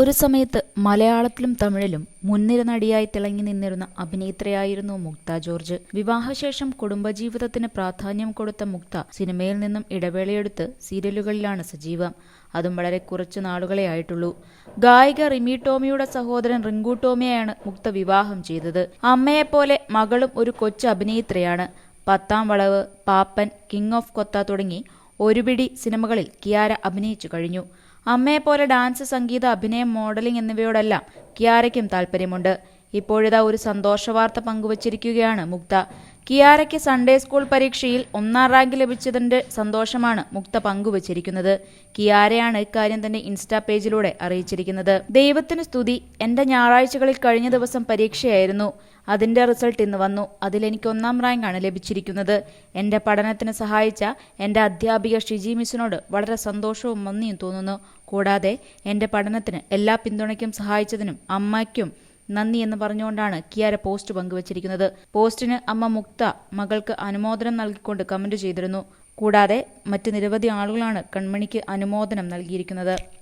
ഒരു സമയത്ത് മലയാളത്തിലും തമിഴിലും മുൻനിര നടിയായി തിളങ്ങി നിന്നിരുന്ന അഭിനേത്രിയായിരുന്നു മുക്ത ജോർജ്. വിവാഹശേഷം കുടുംബജീവിതത്തിന് പ്രാധാന്യം കൊടുത്ത മുക്ത സിനിമയിൽ നിന്നും ഇടവേളയെടുത്ത് സീരിയലുകളിലാണ് സജീവം. അതും വളരെ കുറച്ചു നാളുകളെ ആയിട്ടുള്ളൂ. ഗായിക റിമി ടോമിയുടെ സഹോദരൻ റിങ്കു ടോമിയെയാണ് മുക്ത വിവാഹം ചെയ്തത്. അമ്മയെപ്പോലെ മകളും ഒരു കൊച്ചു അഭിനേത്രിയാണ്. പത്താം വളവ് പാപ്പൻ കിങ് ഓഫ് കൊത്ത തുടങ്ങി ഒരുപിടി സിനിമകളിൽ കിയാര അഭിനയിച്ചു കഴിഞ്ഞു. അമ്മയെപ്പോലെ ഡാൻസ് സംഗീത അഭിനയം മോഡലിംഗ് എന്നിവയോടെല്ലാം കിയാരയ്ക്കും താല്പര്യമുണ്ട് ഇപ്പോഴിതാ ഒരു സന്തോഷവാർത്ത പങ്കുവച്ചിരിക്കുകയാണ് മുക്ത. കിയാരയ്ക്ക് സൺഡേ സ്കൂൾ പരീക്ഷയിൽ ഒന്നാം റാങ്ക് ലഭിച്ചതിന്റെ സന്തോഷമാണ് മുക്ത പങ്കുവച്ചിരിക്കുന്നത്. കിയാരയാണ് ഇക്കാര്യം തന്നെ ഇൻസ്റ്റാ പേജിലൂടെ അറിയിച്ചിരിക്കുന്നത്. ദൈവത്തിന് സ്തുതി. എന്റെ ഞായറാഴ്ചകളിൽ കഴിഞ്ഞ ദിവസം പരീക്ഷയായിരുന്നു. അതിന്റെ റിസൾട്ട് ഇന്ന് വന്നു. അതിൽ എനിക്ക് ഒന്നാം റാങ്കാണ് ലഭിച്ചിരിക്കുന്നത്. എന്റെ പഠനത്തിന് സഹായിച്ച എന്റെ അധ്യാപിക ഷിജി മിസ്സിനോട് വളരെ സന്തോഷവും നന്ദിയും തോന്നുന്നു. കൂടാതെ എന്റെ പഠനത്തിന് എല്ലാ പിന്തുണയ്ക്കും സഹായിച്ചതിനും അമ്മയ്ക്കും നന്ദി എന്ന് പറഞ്ഞുകൊണ്ടാണ് കിയാര പോസ്റ്റ് പങ്കുവച്ചിരിക്കുന്നത്. പോസ്റ്റിന് അമ്മ മുക്ത മകൾക്ക് അനുമോദനം നൽകിക്കൊണ്ട് കമന്റ് ചെയ്തിരുന്നു. കൂടാതെ മറ്റ് നിരവധി ആളുകളാണ് കൺമണിക്ക് അനുമോദനം നൽകിയിരിക്കുന്നത്.